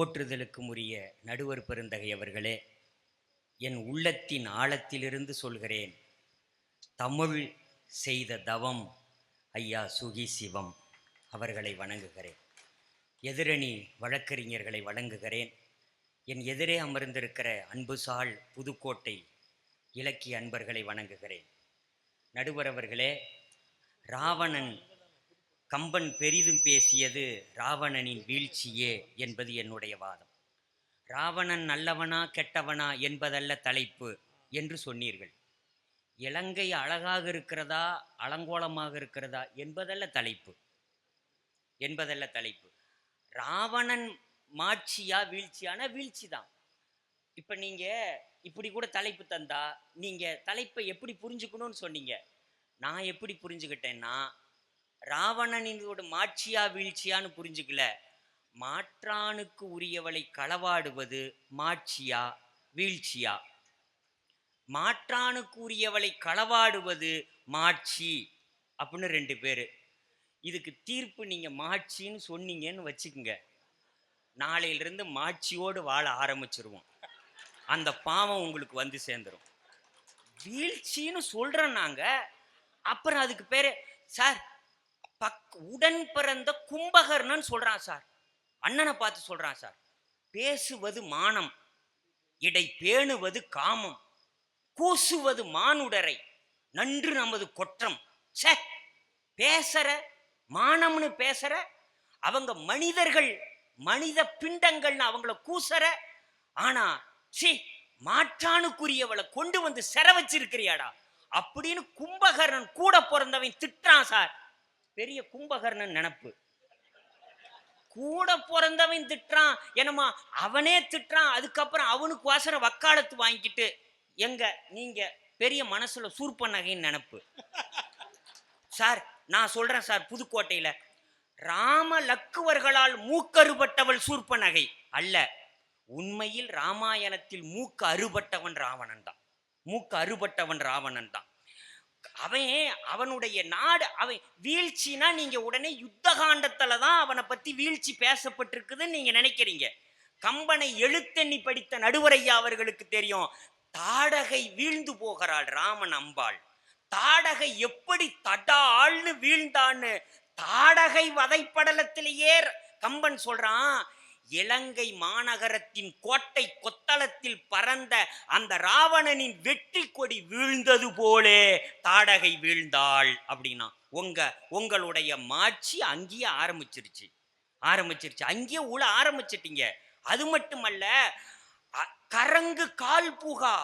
போற்றுதலுக்கும் உரிய நடுவர் பெருந்தகை அவர்களே என் உள்ளத்தின் ஆழத்திலிருந்து சொல்கிறேன். தமிழ் செய்த தவம் ஐயா சுகி சிவம் அவர்களை வணங்குகிறேன். எதிரணி வழக்கறிஞர்களை வணங்குகிறேன். என் எதிரே அமர்ந்திருக்கிற அன்புசால் புதுக்கோட்டை இலக்கிய அன்பர்களை வணங்குகிறேன். நடுவர் அவர்களே ராவணன் கம்பன் பெரிதும் பேசியது ராவணனின் வீழ்ச்சியே என்பது என்னுடைய வாதம். ராவணன் நல்லவனா கெட்டவனா என்பதல்ல தலைப்பு என்று சொன்னீர்கள். இலங்கை அழகாக இருக்கிறதா அலங்கோலமாக இருக்கிறதா என்பதல்ல தலைப்பு. என்பதல்ல தலைப்பு. ராவணன் மாட்சியா வீழ்ச்சியான? வீழ்ச்சி தான் இப்போ நீங்கள் இப்படி கூட தலைப்பு தந்தா நீங்கள் தலைப்பை எப்படி புரிஞ்சுக்கணும்னு சொன்னீங்க. நான் எப்படி புரிஞ்சுக்கிட்டேன்னா ராவணனினோட மாட்சியா வீழ்ச்சியான்னு புரிஞ்சுக்கல. மாற்றானுக்கு உரியவளை களவாடுவது மாட்சியா வீழ்ச்சியா? மாற்றானுக்கு உரியவளை களவாடுவது மாட்சி அப்படின்னு ரெண்டு பேர். இதுக்கு தீர்ப்பு நீங்கள் மாட்சின்னு சொன்னீங்கன்னு வச்சுக்கோங்க. நாளையிலிருந்து மாட்சியோடு வாழ ஆரம்பிச்சிருவோம். அந்த பாவம் உங்களுக்கு வந்து சேர்ந்துடும் வீழ்ச்சின்னு சொல்கிறோம் நாங்கள் அப்புறம் அதுக்கு பேர் சார் பக் உடன் பிறந்த கும்பகர்ணன் சொல்கிறான் சார். அண்ணனை பார்த்து சொல்கிறான் சார். பேசுவது மானம். இடை பேணுவது காமம். கூசுவது மானுடரை. நன்று நமது கொற்றம். சே பேசுற மானம்னு பேசுற அவங்க மனிதர்கள் மனித பிண்டங்கள்னு அவங்கள கூசுற ஆனா சி மாற்றானுக்குரியவளை கொண்டு வந்து செர வச்சிருக்கிறியாடா. அப்படின்னு கும்பகர்ணன் கூட பிறந்தவன் திட்டுறான் சார். பெரிய கும்பகர்ணன் நினப்பு. கூட பிறந்தவன் திட்டுறான் என்னமா அவனே திட்டுறான் அதுக்கப்புறம் அவனுக்கு வாசர வக்காலத்து வாங்கிக்கிட்டு எங்க நீங்க பெரிய மனசுல சூர்ப்ப நகைன்னு நினப்பு. சார் நான் சொல்றேன் சார் புதுக்கோட்டையில. ராம லக்குவர்களால் மூக்கறுபட்டவள் சூர்ப்ப நகை அல்ல உண்மையில் ராமாயணத்தில் மூக்கு அறுபட்டவன் ராவணன் தான் மூக்கு அறுபட்டவன் ராவணன் தான் அவன் அவனுடைய நாடு அவன் வீழ்ச்சினா நீங்க உடனே யுத்த காண்டத்துல தான் அவனை பத்தி வீழ்ச்சி பேசப்பட்டிருக்குதுன்னு நீங்க நினைக்கிறீங்க. கம்பனை எழுத்தெண்ணி படித்த நடுவரையா அவர்களுக்கு தெரியும். தாடகை வீழ்ந்து போகிறாள் ராமன் அம்பாள். தாடகை எப்படி தடால்னு வீழ்ந்தான்னு தாடகை வதைப்படலத்திலேயே கம்பன் சொல்றான் இலங்கை மாநகரத்தின் கோட்டை கொத்தளத்தில் பறந்த அந்த ராவணனின் வெற்றி கொடி வீழ்ந்தது போலே தாடகை வீழ்ந்தாள் அப்படின்னா. உங்க உங்களுடைய மாட்சி அங்கேயே ஆரம்பிச்சிருச்சு. ஆரம்பிச்சிருச்சு. அங்கேயே உள்ள ஆரம்பிச்சிட்டீங்க. அது மட்டுமல்ல கரங்கு கால் புகா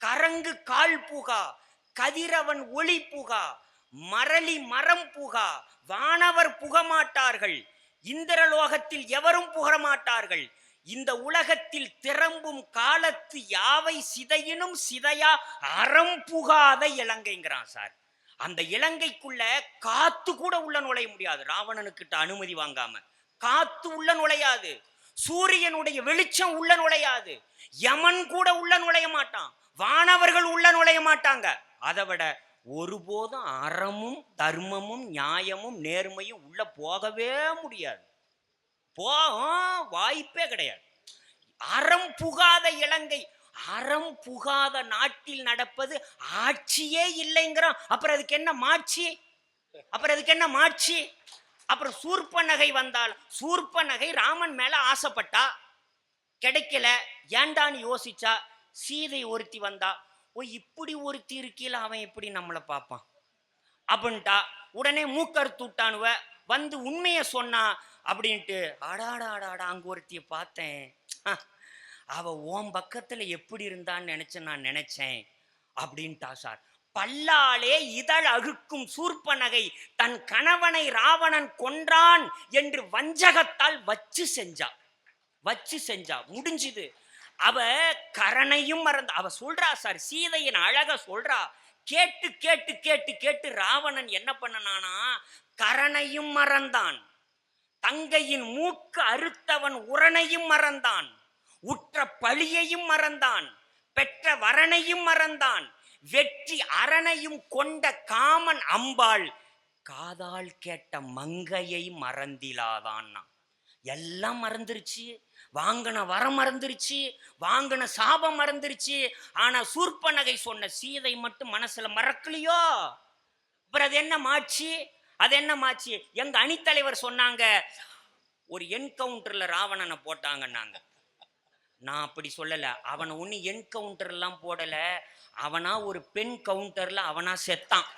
கரங்கு கால் புகா கதிரவன் ஒளி புகா மரளி மரம் புகா வானவர் புகமாட்டார்கள். இந்திரலோகத்தில் எவரும் புகழமாட்டார்கள். இந்த உலகத்தில் திறம்பும் காலத்து யாவை சிதையினும் சிதையா அறம் புகாத இலங்கைங்கிறான் சார். அந்த இலங்கைக்குள்ள காத்து கூட உள்ள நுழைய முடியாது. ராவணனுக்கிட்ட அனுமதி வாங்காம. காத்து உள்ள நுழையாது. சூரியனுடைய வெளிச்சம் உள்ள நுழையாது. யமன் கூட உள்ள நுழைய மாட்டான். வானவர்கள் உள்ள நுழைய மாட்டாங்க. அதை விட ஒருபோதும் அறமும் தர்மமும் நியாயமும் நேர்மையும் உள்ள போகவே முடியாது. போகும் வாய்ப்பே கிடையாது. அறம் புகாத இலங்கை அறம் புகாத நாட்டில் நடப்பது ஆட்சியே இல்லைங்கிறோம். அப்புறம் அதுக்கு என்ன மாட்சி? அப்புறம் அதுக்கு என்ன மாட்சி? அப்புறம் சூர்ப்ப நகை வந்தால் சூர்ப்ப நகை ராமன் மேல ஆசைப்பட்டா? கிடைக்கல. ஏண்டான்னு யோசிச்சா? சீதை ஒருத்தி வந்தா? ஓ இப்படி ஒருத்தி இருக்கையில அவன் எப்படி நம்மளை பார்ப்பான்? அப்படின்ட்டா உடனே மூக்கர் தூட்டானுவ வந்து உண்மையை சொன்னான் அப்படின்ட்டு அடாடா அடாடா அங்கே ஒருத்தியை பார்த்தேன். ஹ, அவ ஓம் பக்கத்தில் எப்படி இருந்தான்னு நினைச்சு நான் நினச்சேன் அப்படின்ட்டா சார். பல்லாலே இதழ் அழுக்கும் சூர்ப்ப நகை தன் கணவனை ராவணன் கொன்றான் என்று வஞ்சகத்தால் வச்சு செஞ்சா வச்சு செஞ்சா முடிஞ்சுது. அவ கரணையும் மறந்து அவ சொல்றா சார் சீதையின் அழக சொல்றா. கேட்டு கேட்டு கேட்டு கேட்டு ராவணன் என்ன பண்ணனானா கரணையும் மறந்தான். தங்கையின் மூக்கு அறுத்தவன் உரணையும் மறந்தான். உற்ற பழியையும் மறந்தான். பெற்ற வரனையும் மறந்தான். வெற்றி அரணையும் கொண்ட காமன் அம்பாள் காதால் கேட்ட மங்கையை மறந்திலாதான் எல்லாம் மறந்துருச்சு. வாங்கின வரம் மறந்துருச்சு வாங்கின சாபம் மறந்துருச்சு. ஆனால் சூர்பனகை சொன்ன சீதை மட்டும் மனசில் மறக்கலையோ? அப்புறம் அது என்ன மாச்சு? அது என்ன மாச்சு? எங்கள் அணித்தலைவர் சொன்னாங்க ஒரு என்கவுண்டரில் ராவணனை போட்டாங்கன்னாங்க. நான் அப்படி சொல்லலை. அவனை ஒன்று என்கவுண்டர்லாம் போடலை. அவனா ஒரு பெண் கவுண்டரில் அவனா செத்தான்.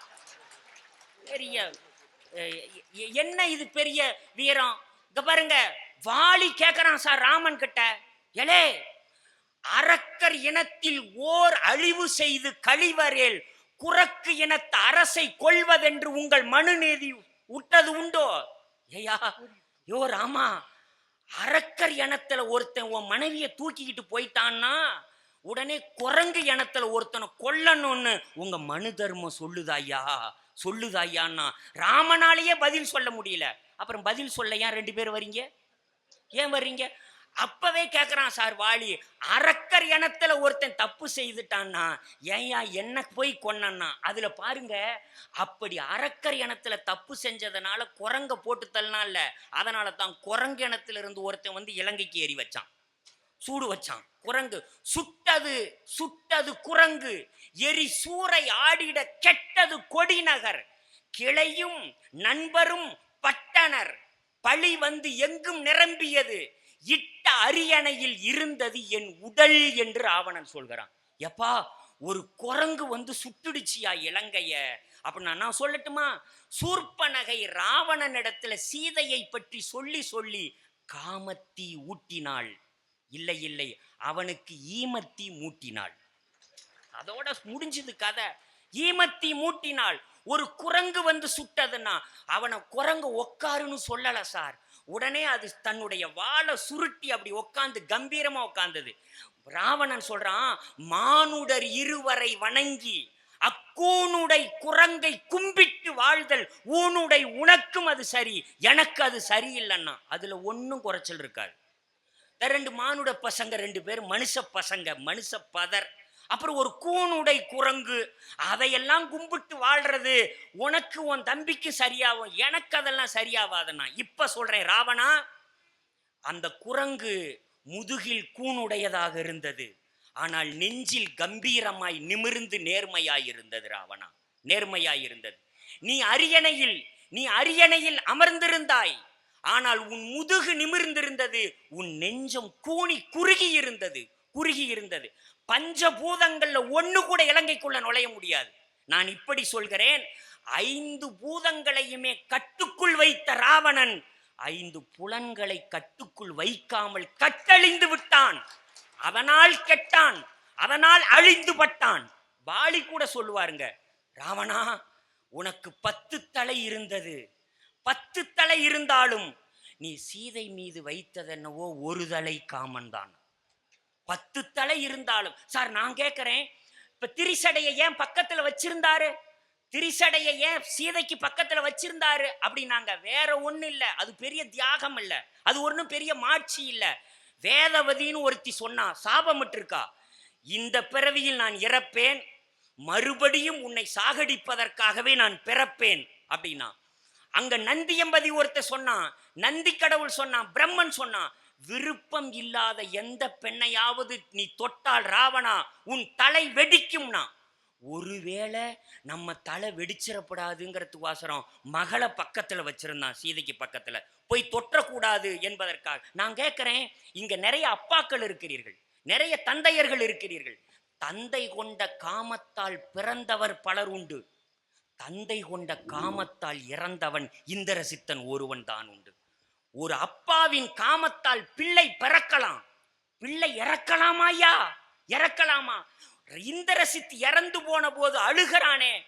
பெரிய என்ன இது பெரிய வீரம்? இங்கே பாருங்க. வாலி கேட்குறான் சார் ராமன் கிட்ட. எலே அரக்கர் இனத்தில் ஓர் அழிவு செய்து கழிவரேல் குரக்கு இனத்து அரசை கொள்வதென்று உங்கள் மனுநீதி உட்டது உண்டோ? ஏயா யோ ராமா அரக்கர் இனத்துல ஒருத்தன் உன் மனைவிய தூக்கிக்கிட்டு போயிட்டான்னா உடனே குரங்கு இனத்துல ஒருத்தனை கொல்லணும்னு உங்க மனு தர்மம் சொல்லுதாய்யா சொல்லுதாயான்னா ராமனாலேயே பதில் சொல்ல முடியல. அப்புறம் பதில் சொல்ல ஏன் ரெண்டு பேர் வரீங்க? ஏன் வர்றீங்க? அப்பவே கேட்குறான் சார் வாலி அரக்கர் இனத்துல ஒருத்தன் தப்பு செய்துட்டான்னா ஏன்யா என்ன போய் கொன்னான்னா? அதுல பாருங்க அப்படி அரக்கர் இனத்துல தப்பு செஞ்சதுனால குரங்க போட்டு தள்ளனால அதனால தான் குரங்கு இனத்துல இருந்து ஒருத்தன் வந்து இலங்கைக்கு ஏறி வச்சான். சூடு வச்சான். குரங்கு சுட்டது சுட்டது குரங்கு எரி சூறை ஆடிட கெட்டது கொடிநகர் கிளையும் நண்பரும் பட்டனர். பழி வந்து எங்கும் நிரம்பியது. இட்ட அரியணையில் இருந்தது என் உடல் என்று ராவணன் சொல்கிறான். எப்பா ஒரு குரங்கு வந்து சுட்டுடுச்சியா இலங்கைய? அப்படின்னா நான் சொல்லட்டுமா? சூர்பனகை ராவணன் இடத்துல சீதையை பற்றி சொல்லி சொல்லி காமத்தி ஊட்டினாள். இல்லை இல்லை அவனுக்கு ஈமத்தி மூட்டினாள். அதோட முடிஞ்சது கதை. ஈமத்தி மூட்டினாள். ஒரு குரங்கு வந்து சுட்டதுன்னா அவனை குரங்கு உக்காருன்னு சொல்லல சார். உடனே அது தன்னுடைய வாழை சுருட்டி அப்படி உட்காந்து கம்பீரமா உக்காந்தது. ராவணன் சொல்றான் மானுடர் இருவரை வணங்கி அக்கூனுடை குரங்கை கும்பிட்டு வாழ்தல் ஊனுடை உனக்கும் அது சரி எனக்கு அது சரியில்லைன்னா. அதுல ஒன்றும் குறைச்சல் இருக்காது. ரெண்டு மானுட பசங்க ரெண்டு பேர் மனுஷ பசங்க மனுஷ பதர். அப்புறம் ஒரு கூனுடை குரங்கு அதையெல்லாம் கும்பிட்டு வாழ்றது உனக்கு உன் தம்பிக்கு சரியாகும் எனக்கு அதெல்லாம் சரியாவாதுன்னா. இப்ப சொல்றேன் ராவணா அந்த குரங்கு முதுகில் கூனுடையதாக இருந்தது. ஆனால் நெஞ்சில் கம்பீரமாய் நிமிர்ந்து நேர்மையாய் இருந்தது ராவணா. நேர்மையாய் இருந்தது. நீ அரியணையில் நீ அரியணையில் அமர்ந்திருந்தாய். ஆனால் உன் முதுகு நிமிர்ந்திருந்தது உன் நெஞ்சம் கூனி குறுகி இருந்தது குறுகி இருந்தது. பஞ்சபூதங்கள்ல ஒன்று கூட இலங்கைக்குள்ள நுழைய முடியாது. நான் இப்படி சொல்கிறேன் ஐந்து பூதங்களையுமே கட்டுக்குள் வைத்த ராவணன் ஐந்து புலன்களை கட்டுக்குள் வைக்காமல் கட்டழிந்து விட்டான். அதனால் கெட்டான் அதனால் அழிந்து பட்டான். பாலி கூட சொல்லுவாருங்க ராவணா உனக்கு பத்து தலை இருந்தது. பத்து தலை இருந்தாலும் நீ சீதை மீது வைத்ததென்னவோ ஒரு தலை காமன் தான். பத்து தலை இருந்தாலும். சார் நான் கேட்குறேன் இப்ப திரிசடையை ஏன் பக்கத்துல வச்சிருந்தாரு? திரிசடையை ஏன் சீதைக்கு பக்கத்துல வச்சிருந்தாரு? அப்படின்னாங்க. வேற ஒண்ணு இல்ல. அது பெரிய தியாகம் இல்ல. அது ஒண்ணும் பெரிய மாட்சி இல்ல. வேதவதின்னு ஒருத்தி சொன்னா சாபமிட்டிருக்கா இந்த பிறவியில் நான் இறப்பேன். மறுபடியும் உன்னை சாகடிப்பதற்காகவே நான் பிறப்பேன். அப்படின்னா. அங்க நந்தியம்பதி ஒருத்த சொன்னான். நந்தி கடவுள் சொன்னான். பிரம்மன் சொன்னான். விருப்பம் இல்லாத எந்த பெண்ணையாவது நீ தொட்டால் ராவணா உன் தலை வெடிக்கும்னா. ஒருவேளை நம்ம தலை வெடிச்சிடப்படாதுங்கிறதுக்கு வாசரம் மகளை பக்கத்தில் வச்சிருந்தான் சீதைக்கு பக்கத்தில். போய் தொற்றக்கூடாது என்பதற்காக. நான் கேட்குறேன் இங்கே நிறைய அப்பாக்கள் இருக்கிறீர்கள் நிறைய தந்தையர்கள் இருக்கிறீர்கள். தந்தை கொண்ட காமத்தால் பிறந்தவர் பலர் உண்டு. தந்தை கொண்ட காமத்தால் இறந்தவன் இந்திரசித்தன் ஒருவன் தான் உண்டு. ஒரு அப்பாவின் காமத்தால் பிள்ளை பிறக்கலாம். பிள்ளை இறக்கலாமா ஐயா? இறக்கலாமா? இந்திரசித் இறந்து போன போது அழுகிறானே.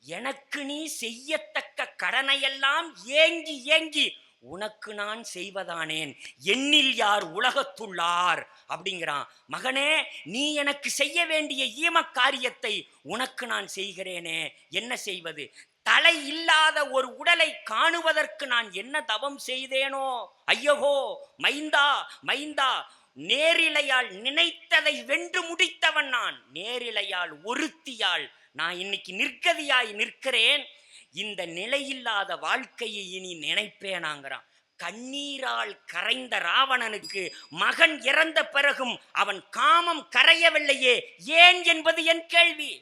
எனக்கு நீ செய்யத்தக்க கடனையெல்லாம் ஏங்கி ஏங்கி உனக்கு நான் செய்வதானேன். எண்ணில் யார் உலகத்துள்ளார்? அப்படிங்கிறான். மகனே நீ எனக்கு செய்ய வேண்டிய ஈம காரியத்தை உனக்கு நான் செய்கிறேனே. என்ன செய்வது? தலை இல்லாத ஒரு உடலை காணுவதற்கு நான் என்ன தவம் செய்தேனோ? ஐயகோ மைந்தா மைந்தா நேரிலையால் நினைத்ததை வென்று முடித்தவன் நான். நேரிலையால் ஒருத்தியால் நான் இன்னைக்கு நிற்கதியாய் நிற்கிறேன். இந்த நிலையில்லாத வாழ்க்கையை இனி நினைப்பேனாங்கிறான். கண்ணீரால் கரைந்த ராவணனுக்கு மகன் இறந்த பிறகும் அவன் காமம் கரையவில்லையே. ஏன் என்பது என் கேள்வி.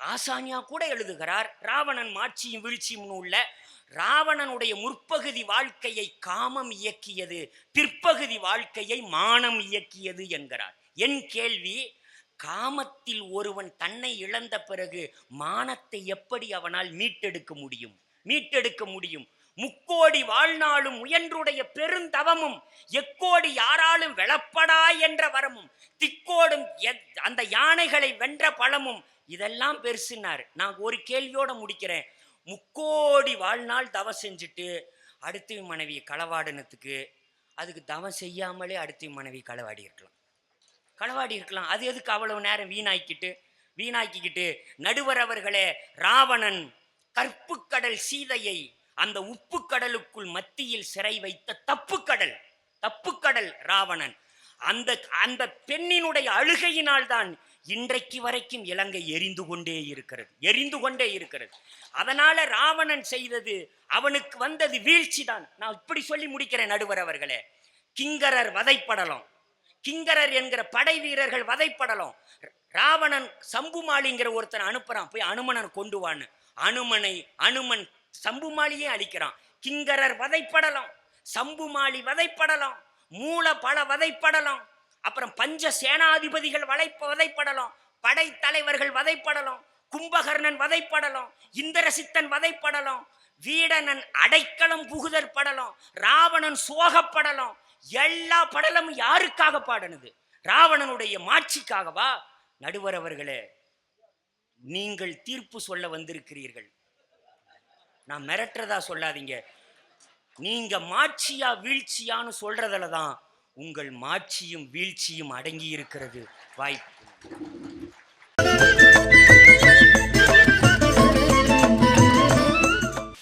ஆசானியா கூட எழுதுகிறார் ராவணன் மாட்சியும் வீழ்ச்சியும் நூல்ல ராவணனுடைய முற்பகுதி வாழ்க்கையை காமம் இயக்கியது பிற்பகுதி வாழ்க்கையை மானம் இயக்கியது என்கிறார். என் கேள்வி காமத்தில் ஒருவன் தன்னை இழந்த பிறகு மானத்தை எப்படி அவனால் மீட்டெடுக்க முடியும்? மீட்டெடுக்க முடியும்? முக்கோடி வாழ்நாளும் முயன்றுடைய பெருந்தவமும் எக்கோடி யாராலும் வெளப்படா என்ற வரமும் திக்கோடும் எத்- அந்த யானைகளை வென்ற பழமும் இதெல்லாம் பெருசுன்னாரு. நான் ஒரு கேள்வியோட முடிக்கிறேன். முக்கோடி வாழ்நாள் தவம் செஞ்சுட்டு அடுத்த மனைவி களவாடினத்துக்கு அதுக்கு தவம் செய்யாமலே அடுத்த மனைவி களவாடி இருக்கலாம். களவாடி இருக்கலாம். அது எதுக்கு அவ்வளவு நேரம் வீணாக்கிட்டு வீணாக்கிக்கிட்டு நடுவர் அவர்களே ராவணன் கற்புக்கடல் சீதையை அந்த உப்பு கடலுக்குள் மத்தியில் சிறை வைத்த தப்புக்கடல் தப்புக்கடல் ராவணன். அந்த அந்த பெண்ணினுடைய அழுகையினால் தான் இன்றைக்கு வரைக்கும் இலங்கை எரிந்து கொண்டே இருக்கிறது எரிந்து கொண்டே இருக்கிறது. அதனால ராவணன் செய்தது அவனுக்கு வந்தது வீழ்ச்சி தான். நான் இப்படி சொல்லி முடிக்கிறேன் நடுவர் அவர்களே. கிங்கரர் வதைப்படலாம். கிங்கரர் என்கிற படை வீரர்கள் வதைப்படலாம். ராவணன் சம்புமாலிங்கிற ஒருத்தன் அனுப்புறான் போய் அனுமனன் கொண்டு வான்னு. அனுமனை அனுமன் சம்புமாலியே அழிக்கிறான். கிங்கரர் வதைப்படலாம். சம்புமாலி வதைப்படலாம். மூல பல வதைப்படலாம். அப்புறம் பஞ்ச சேனாதிபதிகள் வளைப்ப வதைப்படலாம். படைத்தலைவர்கள் வதைப்படலாம். கும்பகர்ணன் வதைப்படலாம். இந்திரசித்தன் வதைப்படலாம். வீடனன் அடைக்கலம் புகுதற் படலாம். ராவணன் சோகப்படலாம். எல்லா படலமும் யாருக்காக பாடனது? ராவணனுடைய மாட்சிக்காகவா? நடுவர் அவர்களே நீங்கள் தீர்ப்பு சொல்ல வந்திருக்கிறீர்கள். நான் மிரட்டுறதா சொல்லாதீங்க. நீங்க மாட்சியா வீழ்ச்சியான்னு சொல்றதுல தான் உங்கள் மாட்சியும் வீழ்ச்சியும் அடங்கி இருக்கிறது வாய்ப்பு.